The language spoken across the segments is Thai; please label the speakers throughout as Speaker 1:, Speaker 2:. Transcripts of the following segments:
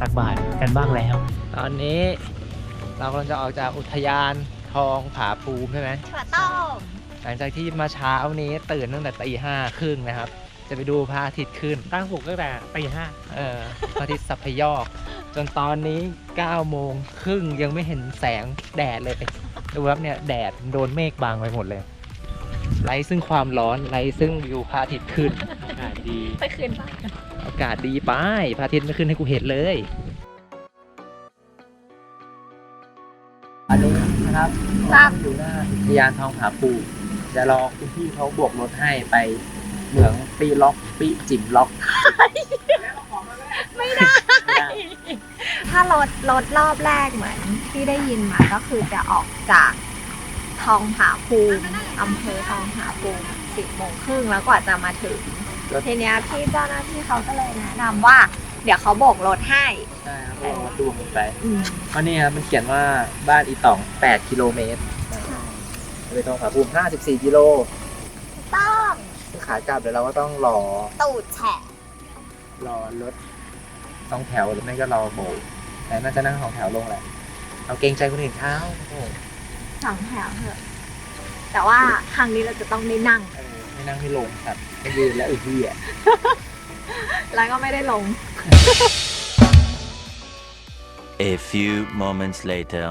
Speaker 1: ตักบาตรกันบ้างแล้ว
Speaker 2: ตอนนี้เรากำลังจะออกจากอุทยานทองผาภูมิใช่ไหม
Speaker 3: ถั่วต้ม
Speaker 2: หลังจากที่มาเช้านี้ตื่นตั้งแต่ตีห้าครึ่งนะครับ จะไปดูพระอาทิตย์ขึ้น
Speaker 1: ตั้งปลุกตั้งแต่ตีห้า
Speaker 2: เออพระอาทิตย์สัพยอก จนตอนนี้9โมงครึ่งยังไม่เห็นแสงแดดเลยดูครับเนี่ยแดดโดนเมฆบังไปหมดเลยไร้ซึ่งความร้อนไร้ซึ่งวิวพระอาทิตย์ขึ้น
Speaker 1: อากาศดี
Speaker 3: ไปคืนบ้าน
Speaker 2: อากาศดีไปพระอาทิตย์ไม่ขึ้นให้กูเห็นเลยอันนี้นะครับ
Speaker 3: ครับ
Speaker 2: อยู่หน้าอุทยานทองผาภูมิจะรอคุณพี่เขาบวกรถให้ไปเหมืองปีล็อกปีจิ๋มล็อก
Speaker 3: ไม่ได้ ถ้ารถรถรอบแรกเหมือนที่ได้ยินมาก็คือจะออกจากทองผาภูมิอำเภอทองผาภูมิสิบโมงครึ่งแล้วกว่าจะมาถึง
Speaker 2: รถ
Speaker 3: ทีเนี้ยพี่เจ้าหน้าที่เขาก็เลยแนะนำว่า เดี๋ยวเขาโบกรถให้
Speaker 2: ใช่ครับลงมาดูผมไป
Speaker 3: อืม
Speaker 2: เพราะนี่ครับมันเขียนว่าบ้านอีตอง 8 กิโลเมตรไปทองผาภูมิ 54 กิโล
Speaker 3: ต้อง
Speaker 2: ขากลับเดี๋ยวเราก็ต้องรอ
Speaker 3: ตูดแฉะ
Speaker 2: รอรถสองแถวหรือไม่ก็รอโบกแต่น่าจะนั่งสองแถวลงแหละเราเกรงใจคนอื่นเขาโอ้โห
Speaker 3: สองแถวเถอะแต่ว่าครั้งนี้เราจะต้องได้นั่ง
Speaker 2: เออ ไม่นั่งไม่ลงครับไม่ยืนแล้วไอ้ที่อะ
Speaker 3: แล้วก็ไม่ได้ลง
Speaker 4: A few moments later.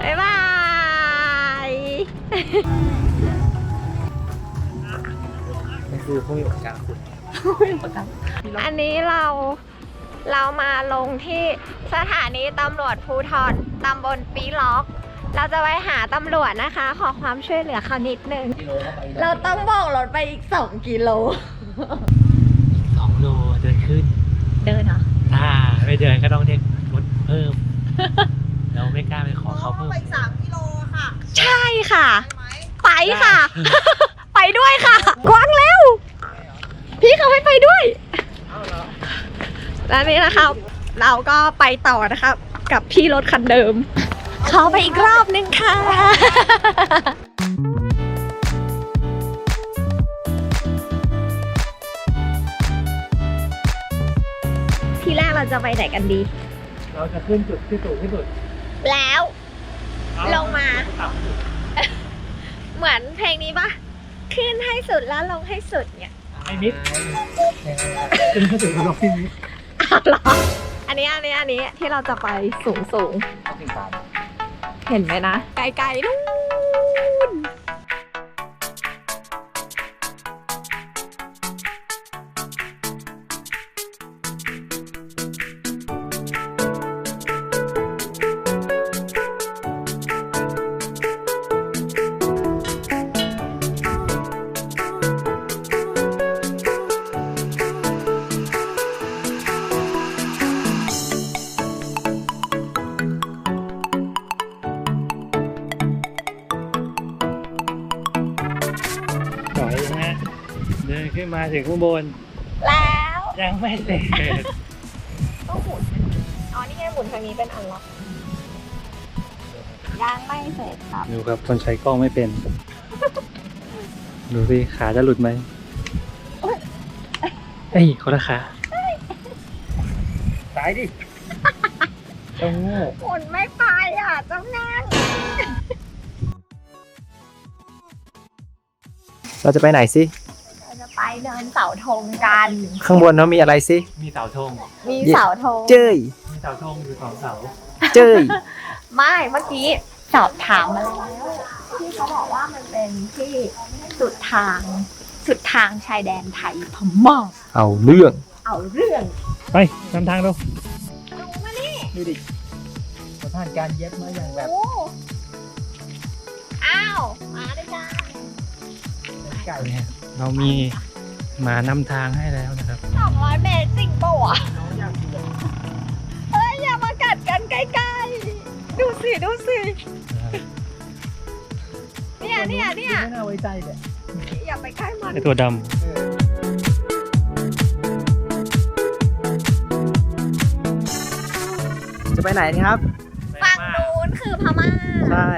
Speaker 3: บ๊ายบาย
Speaker 2: นี่คือผู้มีอุปการคุณ
Speaker 3: อันนี้เรา เรามาลงที่สถานีตำรวจภูทรตำบลปีล็อก เราจะไปหาตำรวจนะคะ ขอความช่วยเหลือเขานิดนึง
Speaker 2: กิโลเข้าไป
Speaker 3: เราต้องบอกรถไปอีก 2 กิโล
Speaker 1: สองโลเดินขึ้น
Speaker 3: เดินเหรอ
Speaker 1: ถ้าไม่เดินก็ต้องเรียกรถเพิ่ม เราไม่กล้าไปขอเขาเพิ่ม
Speaker 5: ไปสามกิโลค่ะ
Speaker 3: ใช่ค่ะ
Speaker 5: ใช่ไหม
Speaker 3: ไปค่ะ ไปด้วยค่ะ กวางเร็ว พี่เขาให้ไปด้วย แล้วนี่นะครับ เราก็ไปต่อนะครับ กับพี่รถคันเดิม เขาไปอีกรอบนึงค่ะ ทีแรกเราจะไปไหนกันดี
Speaker 1: เราจะขึ้นจุดที่สูงที่สุด
Speaker 3: แล้วลงมา เหมือนเพลงนี้ปะขึ้นให้สุดแล้วลงให้สุดเนี่ย
Speaker 1: ไอ้มิดขึ้นที่สูงลงที่มิด
Speaker 3: อ้าว เหรอ อันนี้อันนี้อันนี้ที่เราจะไปสูงสูง
Speaker 2: ถึงตาม
Speaker 3: เห็นไหมนะ ไกลๆนู่น
Speaker 1: ถอยนะฮะเดินขึ้นมาถึงข้างบน
Speaker 3: แล้ว
Speaker 1: ยังไม่เสร็จ
Speaker 3: ต้องหมุนอ๋อนี่ไงหมุนทางนี้เป็นอันล็อกยังไม่เสร็จครับ
Speaker 1: ดูครับคนใช้กล้องไม่เป็น ดูสิขาจะหลุดไหมเอ้ยคนละขา
Speaker 2: ตายดิเจ้าโง่
Speaker 3: หมุนไม่ไปอะเจ้านั่น
Speaker 2: เราจะไปไหนสิ
Speaker 3: เราจะไปเดินเสาธงกัน
Speaker 2: ข้างบนเนาะมีอะไรสิ
Speaker 1: มีเสาธง
Speaker 3: มีเสาธง
Speaker 2: เจ้ย
Speaker 1: มีเสาธงอยู่สองเสา
Speaker 2: เจ้ย
Speaker 3: ไม่เมื่อกี้สอบถามมาแล้วที่เขาบอกว่ามันเป็นที่สุดทางสุดทางชายแดนไทยพม่า
Speaker 2: เอาเรื่อง
Speaker 3: เอาเรื่อง
Speaker 1: ไปนำทางดู
Speaker 3: ดูมานี่
Speaker 2: ดูดิเขาผ่านการเย็บมาอย่างแบบ
Speaker 3: โอ้อ้าว มาด้วยกัน
Speaker 2: ไก่
Speaker 1: เนี่ยเรามีหมานำทางให้แล้วนะครับ
Speaker 3: สองร้อยเมตรจริงปะวะเฮ้ยอย่ามากัดกันใกล้ๆ ดูสิดูสิ เนี่ยเนี่ยเนี่ย
Speaker 2: ไม่น่าไว้ใจเลย
Speaker 3: อย่าไปใกล้มัน
Speaker 1: ไอตัวด
Speaker 2: จะไปไหนนี่ครับำ
Speaker 3: ฝั่งนู้นคือพม่า
Speaker 2: ใช่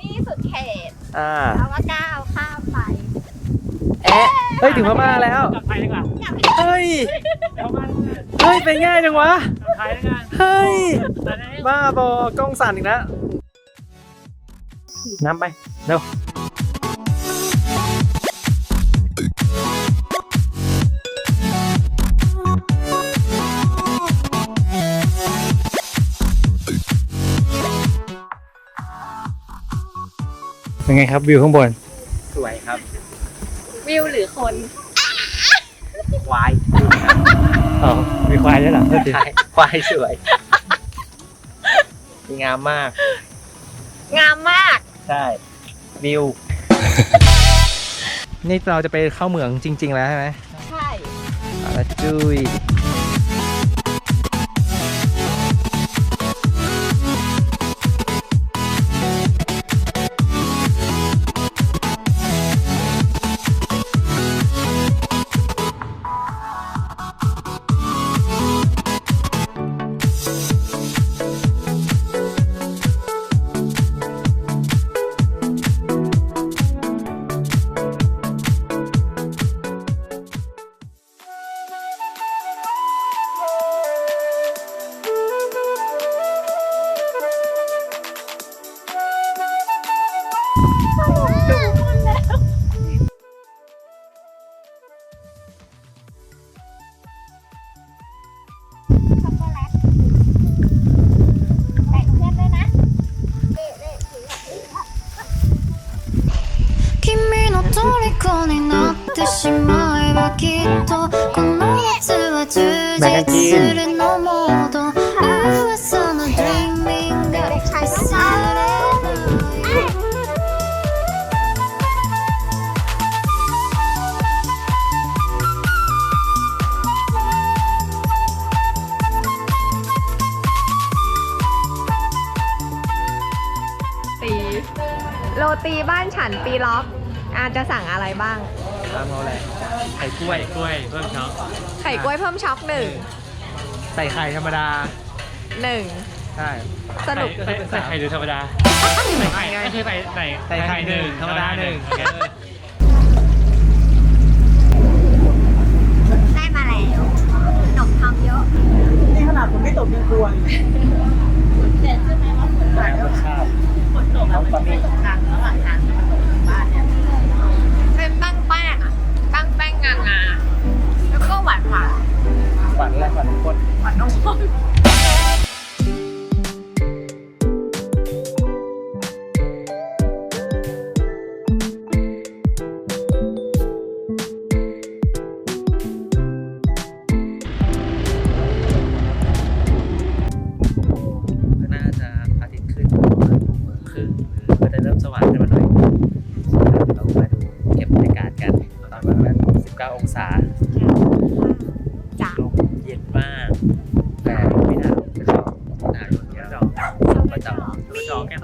Speaker 3: นี่สุดเขต
Speaker 2: อ่า
Speaker 3: แล้วก็ก้าวข้ามไป
Speaker 2: แอะเฮ้ยถึงพม่าแล้ว
Speaker 1: กลับไทยดีกว่า
Speaker 2: เฮ้ย
Speaker 1: เดี๋ยวมัน
Speaker 2: เฮ้ยเป็นง่ายจังวะ
Speaker 1: กลับไทยแล้วกัน
Speaker 2: เฮ้ย
Speaker 1: ตอนนี้
Speaker 2: บ้าบอกล้องสั่นอีกแล้วน้ำไป เร็ว
Speaker 1: เป็นไงครับวิวข้างบน
Speaker 2: สวยครับ
Speaker 3: วิวหรือคน
Speaker 2: ควาย
Speaker 1: อ๋อมีควายด้วยเหรอโทษที
Speaker 2: ควายควายสวย งามมาก
Speaker 3: งามมาก
Speaker 2: ใช่วิว นี่เราจะไปเข้าเหมืองจริง ๆ แล้วใช่ไหม
Speaker 3: ใช่
Speaker 2: เอาละจุย
Speaker 5: 虜になってしまえばきっとこの夏は充実するのモー
Speaker 3: ตีบ้านฉันปีล็อกอาจจะสั่งอะไรบ้าง
Speaker 2: ตามเอาแหละไข่กล้วย
Speaker 1: กล้วยเพิ่มช็อป
Speaker 3: ไข่กล้วยเพิ่มช็อกหนึ่ง
Speaker 2: ใส่ไข่ธรรมดา
Speaker 3: หนึ่ง
Speaker 2: ใช่
Speaker 3: สรุป
Speaker 1: ใส่ใส่ไข่หรือธรรมดา ใส่ไข่ไงคือใส่ใส่
Speaker 2: ใส่ไข่หนึ่งธรรมดาหนึ่ง
Speaker 1: โอเค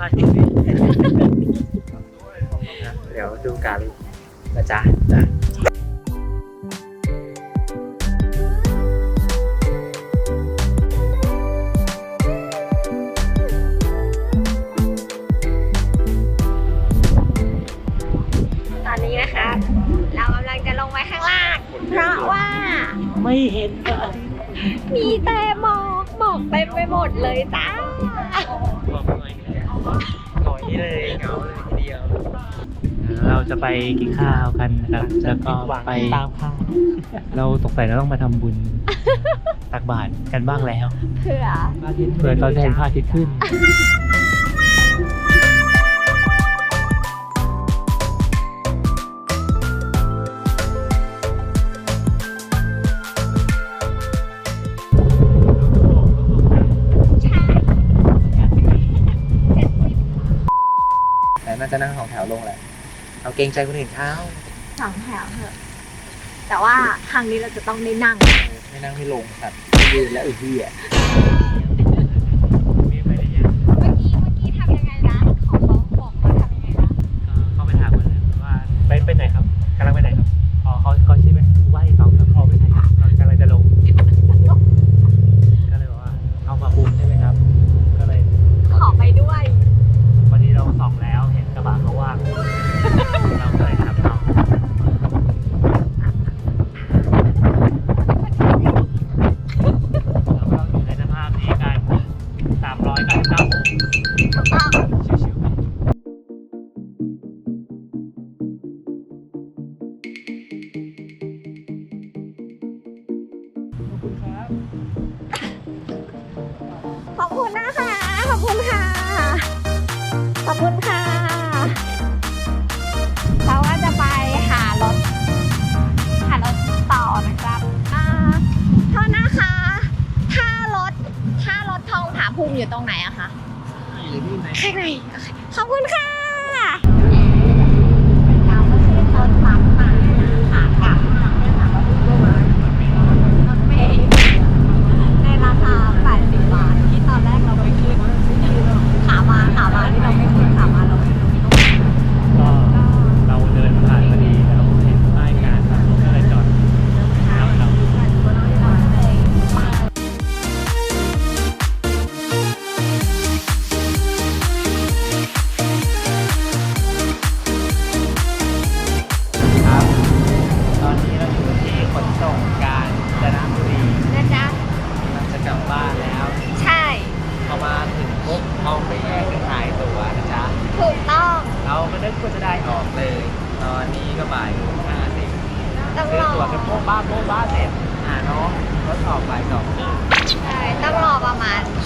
Speaker 3: ดู
Speaker 2: จอแก้
Speaker 1: ผ้าทิ้ง
Speaker 2: เดี๋ยวดูกันนะจ๊ะจ้ะ
Speaker 3: ตอนนี้นะคะ เรากำลังจะลงไปข้างล่าง เพราะว่า
Speaker 1: ไม่เห็นพระอาทิตย์
Speaker 3: มีแต่หมอกหมอกเต็มไปหมดเลยจ้า
Speaker 1: บอก หน่อย
Speaker 2: หน่อยนี้เลยเหงาเลยทีเดียว
Speaker 1: เราจะไปกินข้าวกันนะครับ แล้วก็ไป
Speaker 2: ตามภาพ
Speaker 1: เราตกใส่เราต้องมาทำบุญ ตักบาตรกันบ้างแล้ว
Speaker 3: เผื่อ
Speaker 1: เพื่อตอนแทนพระอาทิตย์ขึ้น
Speaker 2: แกรงใจคนอื่นเขา
Speaker 3: สองแถวเถอะ แต่ว่าครั้งนี้เราจะต้องได้นั่ง
Speaker 2: เออไม่นั่งไม่ลงสัตว์ยืนแล้วอือที่อะ
Speaker 1: คุ
Speaker 3: ณค่ะ ขอบคุณค่ะ เราก็จะไปหารถ หารถต่อนะครับอ่าโทษนะคะ ถ้ารถ ถ้ารถทองผาภูมิอยู่ตรงไหนอะคะ ข้างในโอเคขอบคุณค่ะ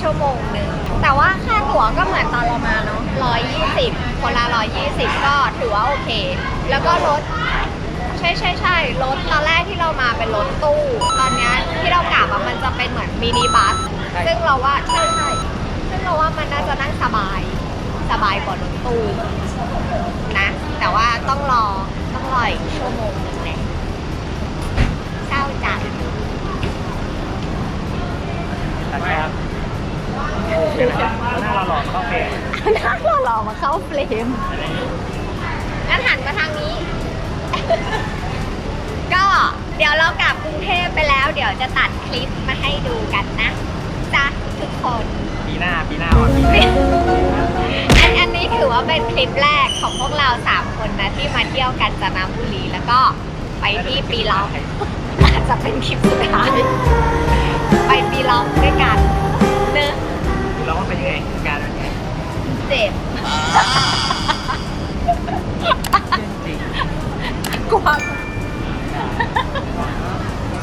Speaker 3: ชั่วโมงหนึ่งแต่ว่าค่าตั๋วก็เหมือนตอนเรามาเนาะ120 คนละ 120 ก็ถือว่าโอเค แล้วก็รถ ใช่ใช่ใช่รถตอนแรกที่เรามาเป็นรถตู้ ตอนเนี้ยที่เรากลับอะมันจะเป็นเหมือนมินิบัสซึ่งเราว่าใช่ใช่ซึ่งเราว่ามันน่าจะนั่งสบาย สบายกว่ารถตู้นะ แต่ว่าต้องรอต้องรออีกชั่วโมงหนึงแหละเศร้าจัง
Speaker 1: ตัดไหมครับ เดี๋ยวนะครับหน้าเราหล่อเข้าเฟรม
Speaker 3: นั่งหล่อๆมาเข้าเฟรมงั้นหันมาทางนี้ ก็เดี๋ยวเรากลับกรุงเทพไปแล้ว เดี๋ยวจะตัดคลิปมาให้ดูกันนะจ้ะทุกคน
Speaker 2: ปีหน้าปีหน้าวันปีหน้า
Speaker 3: อันอันนี้ถือว่าเป็นคลิปแรกของพวกเราสามคนนะที่มาเที่ยวกันจนบุรีแล้วก็ไปที่ปีล็อกอาจจะเป็นคลิปสุดท้ายไปปีล็อกด้วยกันเนอะ
Speaker 2: เราว่าเป็นยังไงการเป็นไง
Speaker 3: เจ็บ
Speaker 2: จริง
Speaker 3: กลัวก